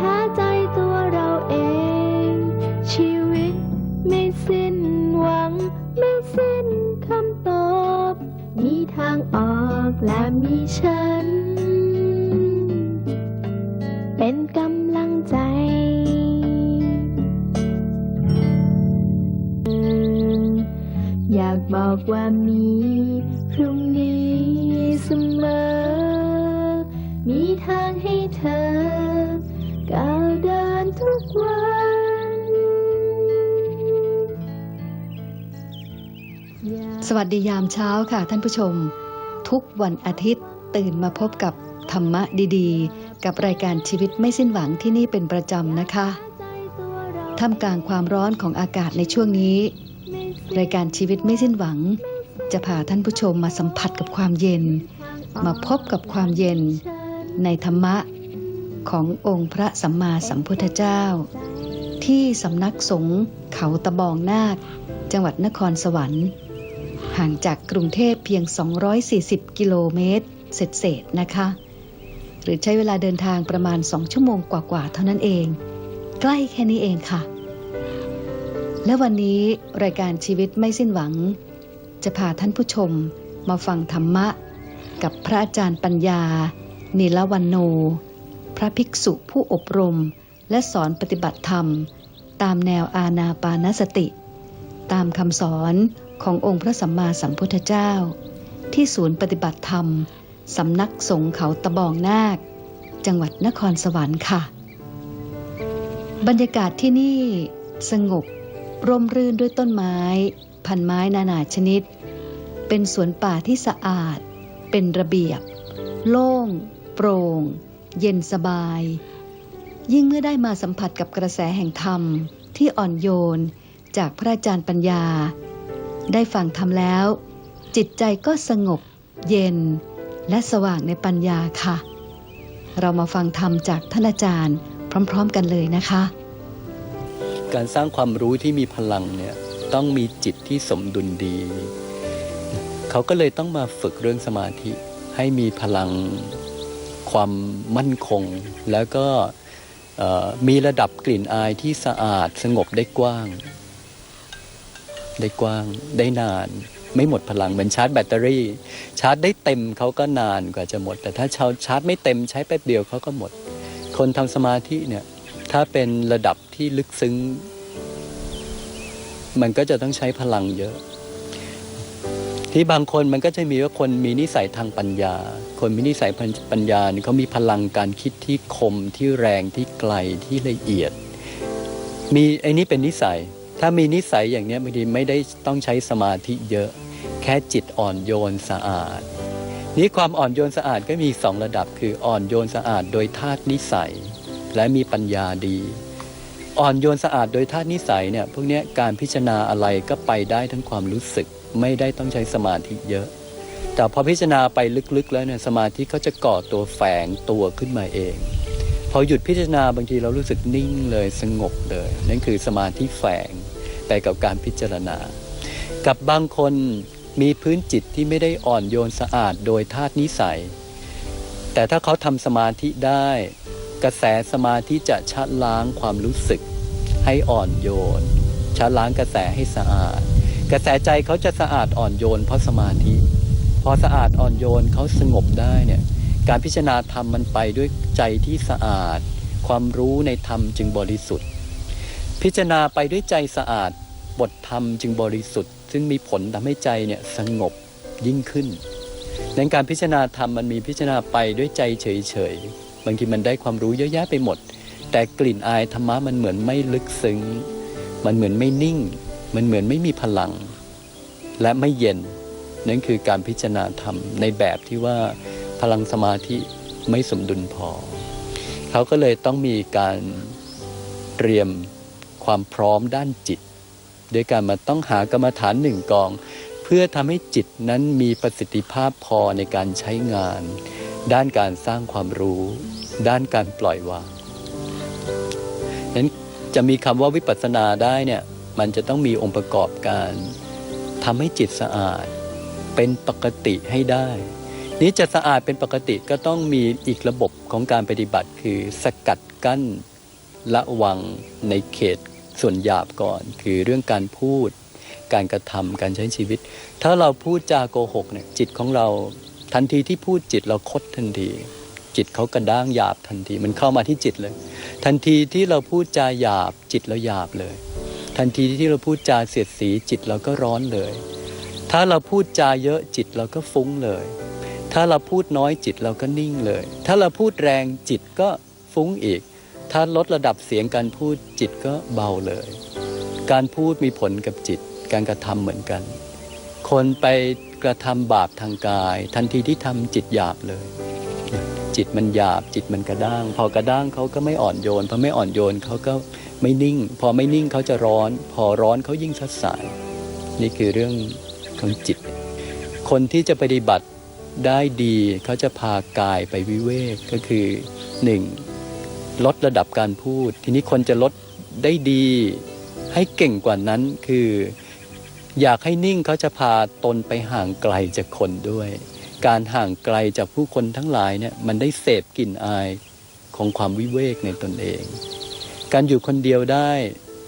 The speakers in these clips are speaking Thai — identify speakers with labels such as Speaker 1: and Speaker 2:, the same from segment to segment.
Speaker 1: แพ้ใจตัวเราเอง ชีวิตไม่สิ้นหวัง ไม่สิ้นคำตอบ มีทางออกและมีฉัน เป็นกำลังใจอยากบอกว่ามี สวั
Speaker 2: สดียามเช้าค่ะท่านผู้ชม ทุกวันอาทิตย์ตื่นมาพบกับธรรมะดีๆ กับรายการชีวิตไม่สิ้นหวังที่นี่เป็นประจำนะคะท่ามกลางความร้อนของอากาศในช่วงนี้ รายการชีวิตไม่สิ้นหวัง จะพาท่านผู้ชมมาสัมผัสกับความเย็น มาพบกับความเย็น ในธรรมะขององค์พระสัมมาสัมพุทธเจ้า ที่สำนักสงฆ์เขาตะบองนาค จังหวัดนครสวรรค์ ห่างจากกรุงเทพเพียง 240 กิโลเมตร เศษๆนะคะ หรือใช้เวลาเดินทางประมาณ 2 ชั่วโมงกว่าๆ เท่านั้นเอง ใกล้แค่นี้เองค่ะ และวันนี้รายการชีวิตไม่สิ้นหวัง จะพาท่านผู้ชมมาฟังธรรมะ กับพระอาจารย์ปัญญา นิลวันโน พระภิกษุผู้อบรม และสอนปฏิบัติธรรม ตามแนวอาณาปานสติ ตามคำสอน ขององค์พระสัมมาสัมพุทธเจ้า ที่ศูนย์ปฏิบัติธรรม สำนักสงฆ์เขาตะบองนาค จังหวัดนครสวรรค์ค่ะ บรรยากาศที่นี่สงบ ร่มรื่นด้วยต้นไม้ พันไม้นานาชนิด เป็นสวนป่าที่สะอาด เป็นระเบียบ โล่ง โปร่ง เย็นสบาย ยิ่งเมื่อได้มาสัมผัสกับกระแสแห่งธรรมที่อ่อนโยนจากพระอาจารย์ปัญญา ได้ฟังธรรมแล้ว จิตใจก็สงบ เย็น และสว่างในปัญญาค่ะ เรามาฟังธรรมจากท่านอาจารย์ พร้อม ๆ กันเลยนะคะ
Speaker 3: การสร้างความรู้ที่มีพลังเนี่ยต้องมีจิตที่สมดุลดี เขาก็เลยต้องมาฝึกเรื่องสมาธิให้มีพลังความมั่นคง แล้วก็มีระดับกลิ่นอายที่สะอาดสงบได้กว้าง ได้กว้างได้นาน ไม่หมดพลังเหมือนชาร์จแบตเตอรี่ ชาร์จได้เต็มเขาก็นานกว่าจะหมด แต่ถ้าชาร์จชาร์จไม่เต็มใช้แป๊บเดียวเขาก็หมด คนทำสมาธิเนี่ยถ้าเป็นระดับที่ลึกซึ้ง มันก็จะต้องใช้พลังเยอะ ที่บางคนมันก็จะมีว่าคนมีนิสัยทางปัญญา คนมีนิสัยปัญญาเนี่ยเขามีพลังการคิดที่คมที่แรงที่ไกลที่ละเอียด มีไอ้นี้เป็นนิสัย ถ้ามีนิสัยอย่างนี้บางทีไม่ได้ต้องใช้สมาธิเยอะ แค่จิตอ่อนโยนสะอาด นี่ความอ่อนโยนสะอาดก็มีสองระดับคืออ่อนโยนสะอาดโดยธาตุนิสัย และมีปัญญาดี อ่อนโยนสะอาดโดยธาตุนิสัยเนี่ยพวกนี้การพิจารณาอะไรก็ไปได้ทั้งความรู้สึก ไม่ได้ต้องใช้สมาธิเยอะ แต่พอพิจารณาไปลึกๆแล้วเนี่ยสมาธิเขาจะก่อตัวแฝงตัวขึ้นมาเองพอหยุดพิจารณาบางทีเรารู้สึกนิ่งเลยสงบเลย นั่นคือสมาธิแฝง ไปกับการพิจารณา กับบางคนมีพื้นจิตที่ไม่ได้อ่อนโยนสะอาดโดยธาตุนิสัย แต่ถ้าเขาทำสมาธิได้ กระแสสมาธิจะชะล้างความรู้สึก ให้อ่อนโยนชะล้างกระแสให้สะอาด กระแสใจเขาจะสะอาดอ่อนโยนเพราะสมาธิ พอสะอาดอ่อนโยนเขาสงบได้เนี่ยการพิจารณาธรรมมันไปด้วยใจที่สะอาด ความรู้ในธรรมจึงบริสุทธิ์ พิจารณาไปด้วยใจสะอาด บทธรรมจึงบริสุทธิ์ ซึ่งมีผลทำให้ใจเนี่ยสงบยิ่งขึ้นในการพิจารณาธรรมมันมีพิจารณาไปด้วยใจเฉยๆ บางทีมันได้ความรู้เยอะแยะไปหมด แต่กลิ่นอายธรรมะมันเหมือนไม่ลึกซึ้ง มันเหมือนไม่นิ่ง มันเหมือนไม่มีพลัง และไม่เย็น นั่นคือการพิจารณาธรรมในแบบที่ว่าพลังสมาธิไม่สมดุลพอ เขาก็เลยต้องมีการเตรียม ความพร้อมด้านจิต โดยการมาต้องหากรรมฐานหนึ่งกอง เพื่อทำให้จิตนั้นมีประสิทธิภาพพอในการใช้งาน ด้านการสร้างความรู้ ด้านการปล่อยวางนั้นจะมีคำว่าวิปัสสนาได้เนี่ยมันจะต้องมีองค์ประกอบการทำให้จิตสะอาด เป็นปกติให้ได้ นี้จะสะอาดเป็นปกติก็ต้องมีอีกระบบของการปฏิบัติคือสกัดกั้นละวังในเขต ส่วนหยาบก่อน คือเรื่องการพูด การกระทำการใช้ชีวิต ถ้าเราพูดจาโกหกเนี่ยจิตของเราทันทีที่พูดจิตเราคดทันที จิตเขากระด้างหยาบทันที มันเข้ามาที่จิตเลย ทันทีที่เราพูดจาหยาบจิตเราหยาบเลย ทันทีที่เราพูดจาเสียดสีจิตเราก็ร้อนเลย ถ้าเราพูดจาเยอะจิตเราก็ฟุ้งเลย ถ้าเราพูดน้อยจิตเราก็นิ่งเลย ถ้าเราพูดแรงจิตก็ฟุ้งอีก ถ้าลดระดับเสียงการพูดจิตก็เบาเลย การพูดมีผลกับจิต การกระทำเหมือนกัน คนไปกระทำบาปทางกาย ทันทีที่ทำจิตหยาบเลย จิตมันหยาบจิตมันกระด้าง พอกระด้างเขาก็ไม่อ่อนโยนพอไม่อ่อนโยนเขาก็ไม่นิ่ง พอไม่นิ่งเขาจะร้อน พอร้อนเขายิ่งชัดสาย นี่คือเรื่องของจิต คนที่จะปฏิบัติได้ดีเขาจะพากายไปวิเวกก็คือหนึ่ง ลดระดับการพูด ทีนี้คนจะลดได้ดีให้เก่งกว่านั้นคือ อยากให้นิ่งเขาจะพาตนไปห่างไกลจากคนด้วย การห่างไกลจากผู้คนทั้งหลายเนี่ยมันได้เสพกลิ่นอายของความวิเวกในตนเอง การอยู่คนเดียวได้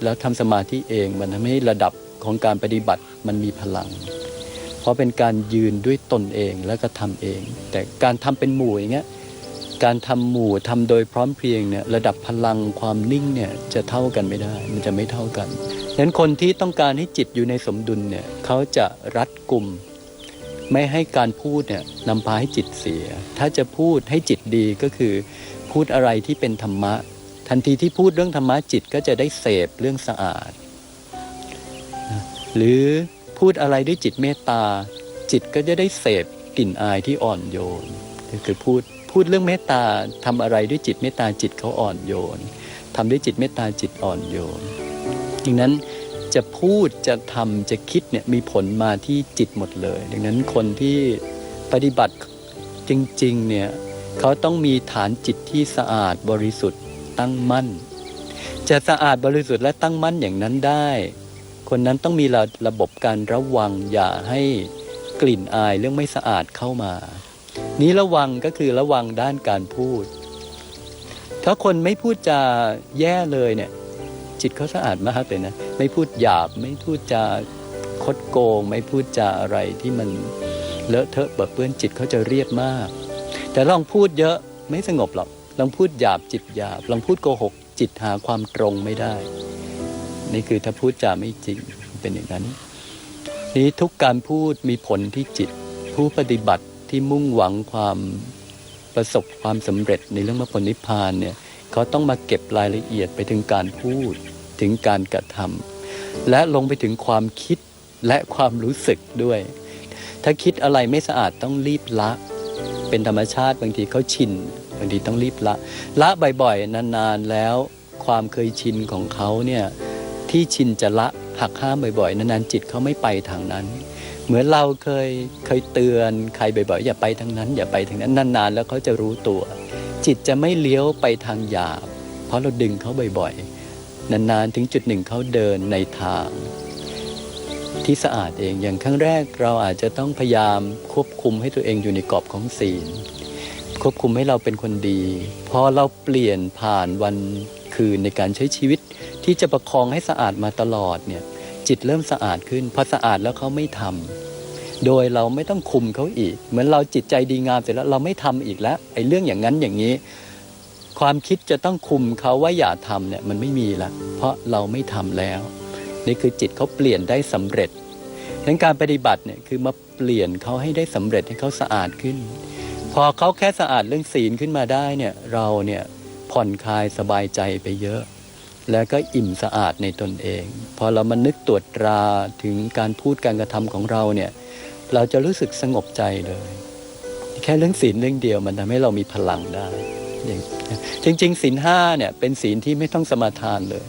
Speaker 3: แล้วทำสมาธิเองมันทำให้ระดับของการปฏิบัติมันมีพลัง เพราะเป็นการยืนด้วยตนเองแล้วก็ทำเอง แต่การทำเป็นหมู่อย่างเงี้ย การทำหมู่ทำโดยพร้อมเพรียงเนี่ยระดับพลังความนิ่งเนี่ยจะเท่ากันไม่ได้ มันจะไม่เท่ากันฉะนั้นคนที่ต้องการให้จิตอยู่ในสมดุลเนี่ยเขาจะรัดกลุ่ม ไม่ให้การพูดเนี่ยนำพาให้จิตเสีย ถ้าจะพูดให้จิตดีก็คือ พูดอะไรที่เป็นธรรมะ ทันทีที่พูดเรื่องธรรมะจิตก็จะได้เสพเรื่องสะอาด หรือพูดอะไรด้วยจิตเมตตาจิตก็จะได้เสพกลิ่นอายที่อ่อนโยน คือพูด พูดเรื่องเมตตาทำอะไรด้วยจิตเมตตาจิตเขาอ่อนโยนทำด้วยจิตเมตตาจิตอ่อนโยนดังนั้นจะพูดจะทำจะคิดเนี่ยมีผลมาที่จิตหมดเลย ดังนั้นคนที่ปฏิบัติจริงๆเนี่ยเขาต้องมีฐานจิตที่สะอาดบริสุทธิ์ตั้งมั่น จะสะอาดบริสุทธิ์และตั้งมั่นอย่างนั้นได้ คนนั้นต้องมีระระบบการระวังอย่าให้กลิ่นอายเรื่องไม่สะอาดเข้ามา นี้ระวังก็คือระวังด้านการพูด ถ้าคนไม่พูดจาแย่เลยเนี่ย จิตเขาสะอาดมากเลยนะ ไม่พูดหยาบ ไม่พูดจาคดโกง ไม่พูดจาอะไรที่มันเลอะเทอะเปื้อเปื้อนจิตเขาจะเรียบมาก แต่ลองพูดเยอะไม่สงบหรอกลองพูดหยาบจิตหยาบลองพูดโกหก จิตหาความตรงไม่ได้ นี่คือถ้าพูดจาไม่จริงเป็นอย่างนั้น นี้ทุกการพูดมีผลที่จิต ผู้ปฏิบัติ ที่มุ่งหวังความประสบความสำเร็จในเรื่องมรรคผลนิพพานเนี่ยเขาต้องมาเก็บรายละเอียดไปถึงการพูดถึงการกระทำและลงไปถึงความคิดและความรู้สึกด้วย ถ้าคิดอะไรไม่สะอาดต้องรีบละ เป็นธรรมชาติบางทีเขาชินบางทีต้องรีบละ ละบ่อยๆ นานๆแล้วความเคยชินของเขาเนี่ยที่ชินจะละหักห้ามบ่อยๆ นานๆจิตเขาไม่ไปทางนั้น เหมือนเราเคยเคยเตือนใครบ่อยๆอย่าไปทางนั้น อย่าไปทางนั้นนานๆแล้วเขาจะรู้ตัว จิตจะไม่เลี้ยวไปทางหยาบ เพราะเราดึงเขาบ่อยๆ นานๆถึงจุดหนึ่งเขาเดินในทาง ที่สะอาดเองอย่างครั้งแรกเราอาจจะต้องพยายามควบคุมให้ตัวเองอยู่ในกรอบของศีลควบคุมให้เราเป็นคนดี พอเราเปลี่ยนผ่านวันคืนในการใช้ชีวิต ที่จะประคองให้สะอาดมาตลอดเนี่ย จิตเริ่มสะอาดขึ้นพอสะอาดแล้วเขาไม่ทำโดยเราไม่ต้องคุมเขาอีก เหมือนเราจิตใจดีงามเสร็จแล้วเราไม่ทำอีกแล้วไอ้เรื่องอย่างนั้นอย่างนี้ ความคิดจะต้องคุมเขาว่าอย่าทำเนี่ยมันไม่มีละเพราะเราไม่ทำแล้ว นี่คือจิตเขาเปลี่ยนได้สำเร็จดังนั้นการปฏิบัติเนี่ยคือมาเปลี่ยนเขาให้ได้สำเร็จให้เขาสะอาดขึ้น พอเขาแค่สะอาดเรื่องศีลขึ้นมาได้เนี่ยเราเนี่ยผ่อนคลายสบายใจไปเยอะ แล้วก็อิ่มสะอาดในตนเอง พอเรามานึกตรวจตราถึงการพูดการกระทำของเราเนี่ยเราจะรู้สึกสงบใจเลย แค่เรื่องศีลเรื่องเดียวมันทำให้เรามีพลังได้อย่างจริงๆศีลห้าเนี่ยเป็นศีลที่ไม่ต้องสมาทานเลย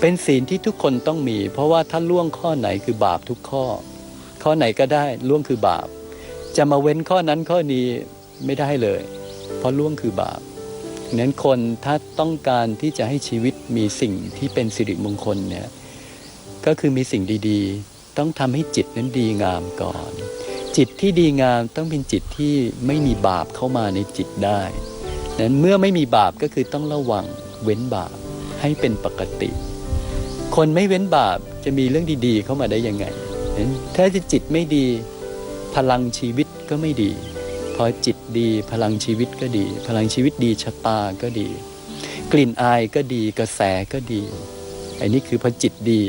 Speaker 3: เป็นศีลที่ทุกคนต้องมี เพราะว่าถ้าล่วงข้อไหนคือบาปทุกข้อ ข้อไหนก็ได้ล่วงคือบาป จะมาเว้นข้อนั้นข้อนี้ไม่ได้เลย เพราะล่วงคือบาป นั้นคนถ้าต้องการที่จะให้ชีวิตมีสิ่งที่เป็นสิริมงคลเนี่ยก็คือมีสิ่งดีๆ ต้องทำให้จิตนั้นดีงามก่อน จิตที่ดีงามต้องเป็นจิตที่ไม่มีบาปเข้ามาในจิตได้นั้นเมื่อไม่มีบาปก็คือต้องระวังเว้นบาปให้เป็นปกติ คนไม่เว้นบาปจะมีเรื่องดีๆ เข้ามาได้ยังไงถ้าจะจิตไม่ดีพลังชีวิตก็ไม่ดี พอจิตดีพลังชีวิตก็ดี พลังชีวิตดีชะตาก็ดี กลิ่นอายก็ดีกระแสก็ดีอันนี้คือพอจิตดี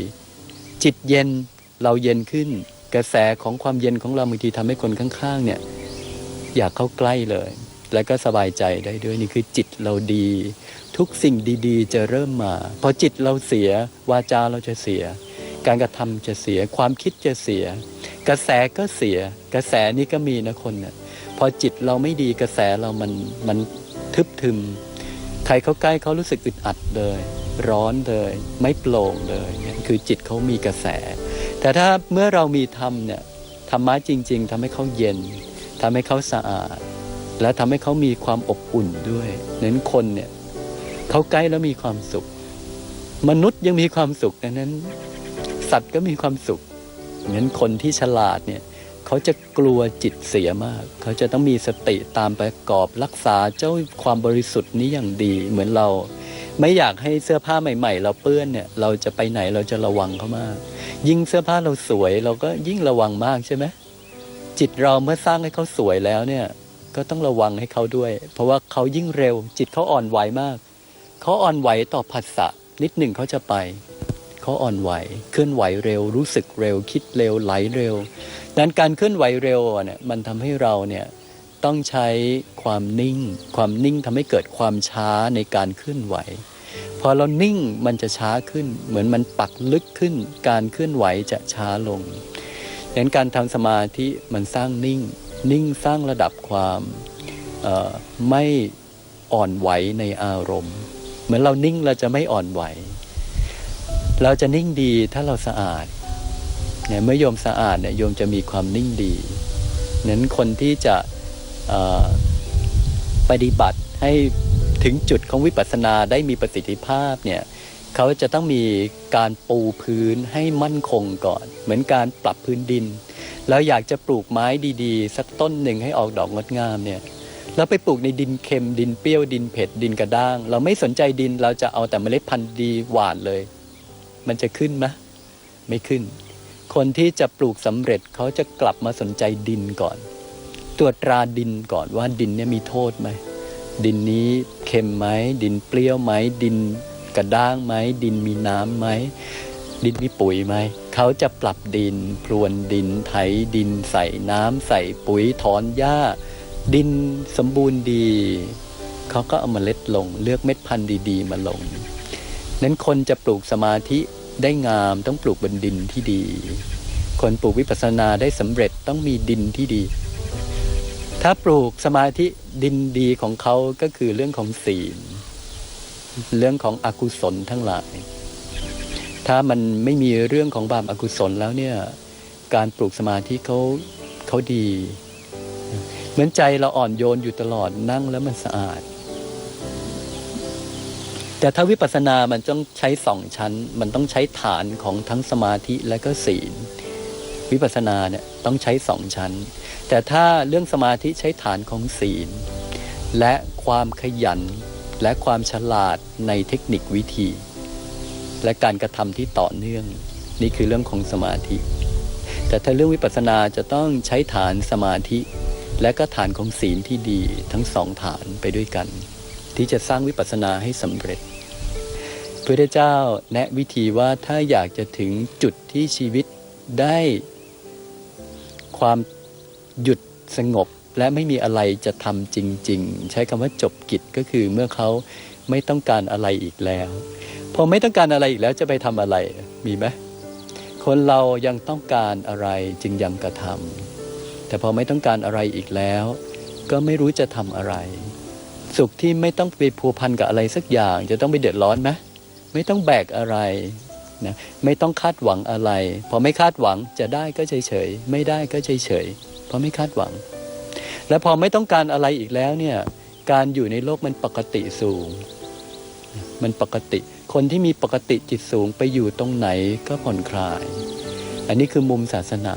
Speaker 3: จิตเย็นเราเย็นขึ้น กระแสของความเย็นของเราบางทีทำให้คนข้างๆเนี่ยอยากเข้าใกล้เลย แล้วก็สบายใจได้ด้วยนี่คือจิตเราดี ทุกสิ่งดีๆ จะเริ่มมา พอจิตเราเสียวาจาเราจะเสีย การกระทำจะเสียความคิดจะเสีย กระแสก็เสีย กระแสนี้ก็มีนะคนเนี่ย พอจิตเราไม่ดีกระแสเรามันมันทึบทึม ใครเขาใกล้เขารู้สึกอึดอัดเลย ร้อนเลย ไม่โปร่งเลยนี่คือจิตเขามีกระแส แต่ถ้าเมื่อเรามีธรรมเนี่ยธรรมะจริง ๆทำให้เขาเย็นทำให้เขาสะอาด และทำให้เขามีความอบอุ่นด้วยเน้นคนเนี่ยเขาใกล้แล้วมีความสุข มนุษย์ยังมีความสุขดังนั้น สัตว์ก็มีความสุขงั้นคนที่ฉลาดเนี่ย เขาจะกลัวจิตเสียมาก เขาจะต้องมีสติตามประกอบรักษาเจ้าความบริสุทธิ์นี้อย่างดี เหมือนเรา ไม่อยากให้เสื้อผ้าใหม่ ๆ เราเปื้อนเนี่ย เราจะไปไหนเราจะระวังเขามาก ยิ่งเสื้อผ้าเราสวย เราก็ยิ่งระวังมากใช่ไหมจิตเราเมื่อสร้างให้เขาสวยแล้วเนี่ย ก็ต้องระวังให้เขาด้วย เพราะว่าเขายิ่งเร็ว จิตเขาอ่อนไหวมาก เขาอ่อนไหวต่อผัสสะนิดหนึ่งเขาจะไป เขาอ่อนไหว เคลื่อนไหวเร็ว รู้สึกเร็ว คิดเร็วไหลเร็วดังนั้นการเคลื่อนไหวเร็วเนี่ยมันทำให้เราเนี่ยต้องใช้ความนิ่ง ความนิ่งทำให้เกิดความช้าในการเคลื่อนไหว พอเรานิ่งมันจะช้าขึ้น เหมือนมันปักลึกขึ้น การเคลื่อนไหวจะช้าลงดังนั้นการทำสมาธิมันสร้างนิ่ง นิ่งสร้างระดับความไม่อ่อนไหวในอารมณ์ เหมือนเรานิ่งเราจะไม่อ่อนไหว เราจะนิ่งดีถ้าเราสะอาดเนี่ยเมื่อโยมสะอาดเนี่ยโยมจะมีความนิ่งดีนั้นคนที่จะปฏิบัติให้ถึงจุดของวิปัสสนาได้มีประสิทธิภาพเนี่ยเขาจะต้องมีการปูพื้นให้มั่นคงก่อน เหมือนการปรับพื้นดิน แล้วอยากจะปลูกไม้ดีๆ สักต้นหนึ่งให้ออกดอกงดงามเนี่ยเราไปปลูกในดินเค็มดินเปรี้ยวดินเผ็ดดินกระด้าง เราไม่สนใจดินเราจะเอาแต่เมล็ดพันธุ์ดีหวานเลย มันจะขึ้นไหมไม่ขึ้น คนที่จะปลูกสำเร็จเขาจะกลับมาสนใจดินก่อน ตรวจตราดินก่อนว่าดินเนี่ยมีโทษไหม ดินนี้เค็มไหม ดินเปรี้ยวไหม ดินกระด้างไหม ดินมีน้ำไหม ดินมีปุ๋ยไหม เขาจะปรับดิน พรวนดิน ไถดิน ใส่น้ำใส่ปุ๋ยถอนหญ้า ดินสมบูรณ์ดี เขาก็เอามาเล็ดลง เลือกเม็ดพันธุ์ดี ๆ มาลง นั้นคนจะปลูกสมาธิได้งามต้องปลูกบนดินที่ดี คนปลูกวิปัสสนาได้สำเร็จต้องมีดินที่ดี ถ้าปลูกสมาธิดินดีของเขาก็คือเรื่องของศีล เรื่องของอกุศลทั้งหลาย ถ้ามันไม่มีเรื่องของบาปอกุศลแล้วเนี่ย การปลูกสมาธิเขาเขาดี เหมือนใจเราอ่อนโยนอยู่ตลอดนั่งแล้วมันสะอาด แต่ถ้าวิปัสสนามันต้องใช้สองชั้น มันต้องใช้ฐานของทั้งสมาธิและก็ศีล วิปัสสนาเนี่ยต้องใช้สองชั้น แต่ถ้าเรื่องสมาธิใช้ฐานของศีล และความขยัน และความฉลาดในเทคนิควิธี และการกระทำที่ต่อเนื่อง นี่คือเรื่องของสมาธิ แต่ถ้าเรื่องวิปัสสนาจะต้องใช้ฐานสมาธิ และก็ฐานของศีลที่ดีทั้งสองฐานไปด้วยกัน ที่จะสร้างวิปัสสนาให้สำเร็จพระเจ้าแนะวิธีว่าถ้าอยากจะถึงจุดที่ชีวิตได้ความหยุดสงบและไม่มีอะไรจะทำจริง ๆ ใช้คำว่าจบกิจก็คือเมื่อเขาไม่ต้องการอะไรอีกแล้ว พอไม่ต้องการอะไรอีกแล้วจะไปทำอะไรมีไหมคนเรายังต้องการอะไรจึงยังกระทแต่พอไม่ต้องการอะไรอีกแล้ว ก็ไม่รู้จะทำอะไร สุขที่ไม่ต้องไปพัวพันกับอะไรสักอย่าง จะต้องไปเดือดร้อนไหมไม่ต้องแบกอะไรนะไม่ต้องคาดหวังอะไร พอไม่คาดหวังจะได้ก็เฉยเฉยไม่ได้ก็เฉยเฉยเพราะไม่คาดหวัง และพอไม่ต้องการอะไรอีกแล้วเนี่ยการอยู่ในโลกมันปกติสูง มันปกติ คนที่มีปกติจิตสูงไปอยู่ตรงไหนก็ผ่อนคลาย อันนี้คือมุมศาสนา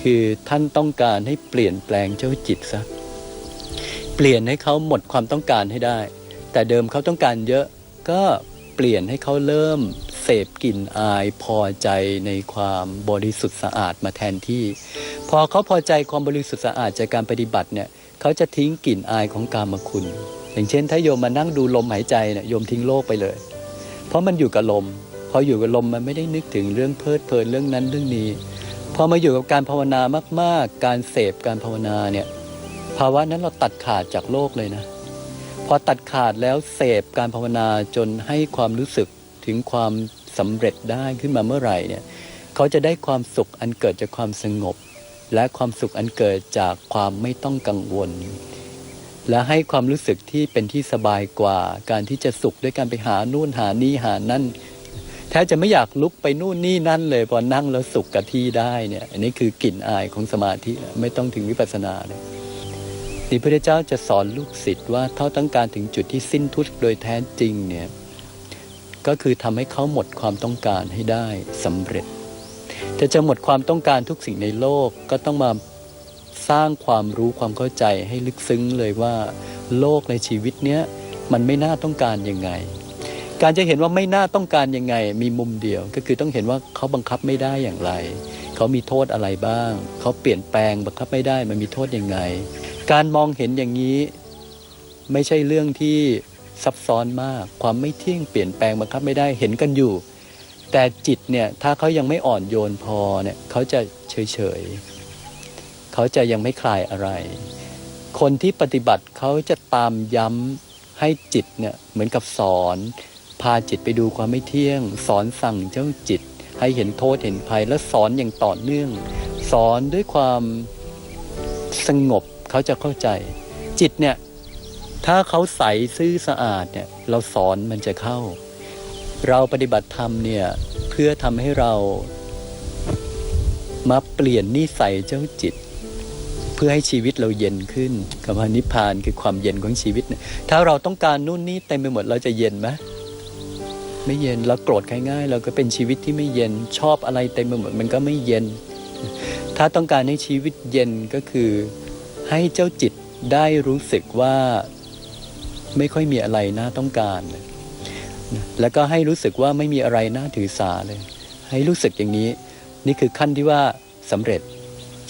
Speaker 3: คือท่านต้องการให้เปลี่ยนแปลงเจ้าจิตซะ ปลี่ยนให้เขาหมดความต้องการให้ได้ แต่เดิมเขาต้องการเยอะก็เปลี่ยนให้เขาเริ่มเสพกลิ่นอายพอใจในความบริสุทธิ์สะอาดมาแทนที่ พอเขาพอใจความบริสุทธิ์สะอาดจากการปฏิบัติเนี่ยเขาจะทิ้งกลิ่นอายของกามคุณ อย่างเช่น ถ้าโยมมานั่งดูลมหายใจเนี่ยโยมทิ้งโลกไปเลย เพราะมันอยู่กับลม พออยู่กับลมมันไม่ได้นึกถึงเรื่องเพลิดเพลินเรื่องนั้นเรื่องนี้ พอมาอยู่กับการภาวนามาก ๆ การเสพการภาวนาเนี่ย ภาวะนั้นเราตัดขาดจากโลกเลยนะ พอตัดขาดแล้วเสพการภาวนาจนให้ความรู้สึกถึงความสำเร็จได้ขึ้นมาเมื่อไหร่เนี่ยเขาจะได้ความสุขอันเกิดจากความสงบ และความสุขอันเกิดจากความไม่ต้องกังวล และให้ความรู้สึกที่เป็นที่สบายกว่า การที่จะสุขด้วยการไปหานู่นหานี่หานั่นแทบจะไม่อยากลุกไปนู่นนี่นั่นเลยพอนั่งแล้วสุขกับที่ได้เนี่ย อันนี้คือกลิ่นอายของสมาธิไม่ต้องถึงวิปัสสนาเลย นี่พระเจ้าจะสอนลูกศิษย์ว่าถ้าต้องการถึงจุดที่สิ้นทุกข์โดยแท้จริงเนี่ยก็คือทำให้เขาหมดความต้องการให้ได้สำเร็จแต่จะหมดความต้องการทุกสิ่งในโลกก็ต้องมาสร้างความรู้ความเข้าใจให้ลึกซึ้งเลยว่า โลกในชีวิตเนี้ยมันไม่น่าต้องการยังไง การจะเห็นว่าไม่น่าต้องการยังไง มีมุมเดียวก็คือต้องเห็นว่าเขาบังคับไม่ได้อย่างไร เขามีโทษอะไรบ้าง เขาเปลี่ยนแปลงบังคับไม่ได้มันมีโทษยังไง การมองเห็นอย่างนี้ ไม่ใช่เรื่องที่ซับซ้อนมาก ความไม่เที่ยงเปลี่ยนแปลงบังคับไม่ได้เห็นกันอยู่ แต่จิตเนี่ยถ้าเขายังไม่อ่อนโยนพอเนี่ยเขาจะเฉยเฉยๆเขาจะยังไม่คลายอะไร คนที่ปฏิบัติเขาจะตามย้ำให้จิตเนี่ยเหมือนกับสอน พาจิตไปดูความไม่เที่ยง สอนสั่งเจ้าจิต ให้เห็นโทษเห็นภัยและสอนอย่างต่อเนื่อง สอนด้วยความสงบ เขาจะเข้าใจ จิตเนี่ย ถ้าเขาใสซื่อสะอาดเนี่ย เราสอนมันจะเข้า เราปฏิบัติธรรมเนี่ย เพื่อทำให้เรามาเปลี่ยนนิสัยเจ้าจิต เพื่อให้ชีวิตเราเย็นขึ้นคำว่านิพพานคือความเย็นของชีวิตเนี่ยถ้าเราต้องการนู่นนี่เต็มไปหมดเราจะเย็นไหมไม่เย็นเราโกรธง่ายเราก็เป็นชีวิตที่ไม่เย็นชอบอะไรเต็มไปหมดมันก็ไม่เย็น ถ้าต้องการให้ชีวิตเย็นก็คือ ให้เจ้าจิตได้รู้สึกว่าไม่ค่อยมีอะไรน่าต้องการนะแล้วก็ให้รู้สึกว่าไม่มีอะไรน่าถือสาเลย ให้รู้สึกอย่างนี้ นี่คือขั้นที่ว่าสำเร็จ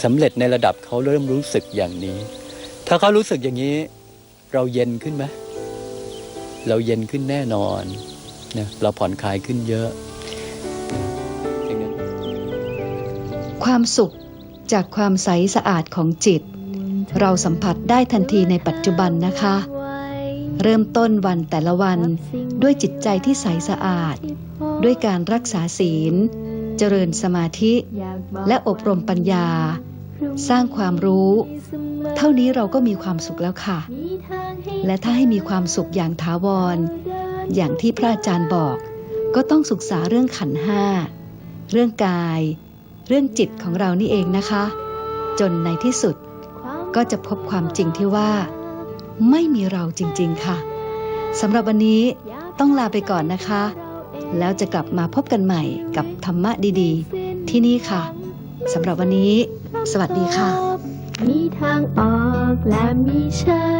Speaker 3: สำเร็จในระดับเขาเริ่มรู้สึกอย่างนี้ ถ้าเขารู้สึกอย่างนี้ เราเย็นขึ้นไหมเราเย็นขึ้นแน่นอนนะเราผ่อนคลายขึ้นเยอะ
Speaker 2: ความสุขจากความใสสะอาดของจิต เราสัมผัสได้ทันทีในปัจจุบันนะคะ เริ่มต้นวันแต่ละวันด้วยจิตใจที่ใสสะอาด ด้วยการรักษาศีล เจริญสมาธิ และอบรมปัญญา สร้างความรู้ เท่านี้เราก็มีความสุขแล้วค่ะ และถ้าให้มีความสุขอย่างถาวร อย่างที่พระอาจารย์บอก ก็ต้องศึกษาเรื่องขันห้า เรื่องกาย เรื่องจิตของเรานี่เองนะคะ จนในที่สุด ก็จะพบความจริงที่ว่า ไม่มีเราจริง ๆ ค่ะสำหรับวันนี้ต้องลาไปก่อนนะคะ แล้วจะกลับมาพบกันใหม่กับธรรมะดีๆ ที่นี่ค่ะสำหรับวันนี้ สวัสดีค่ะ
Speaker 1: มีทางออกและมีฉัน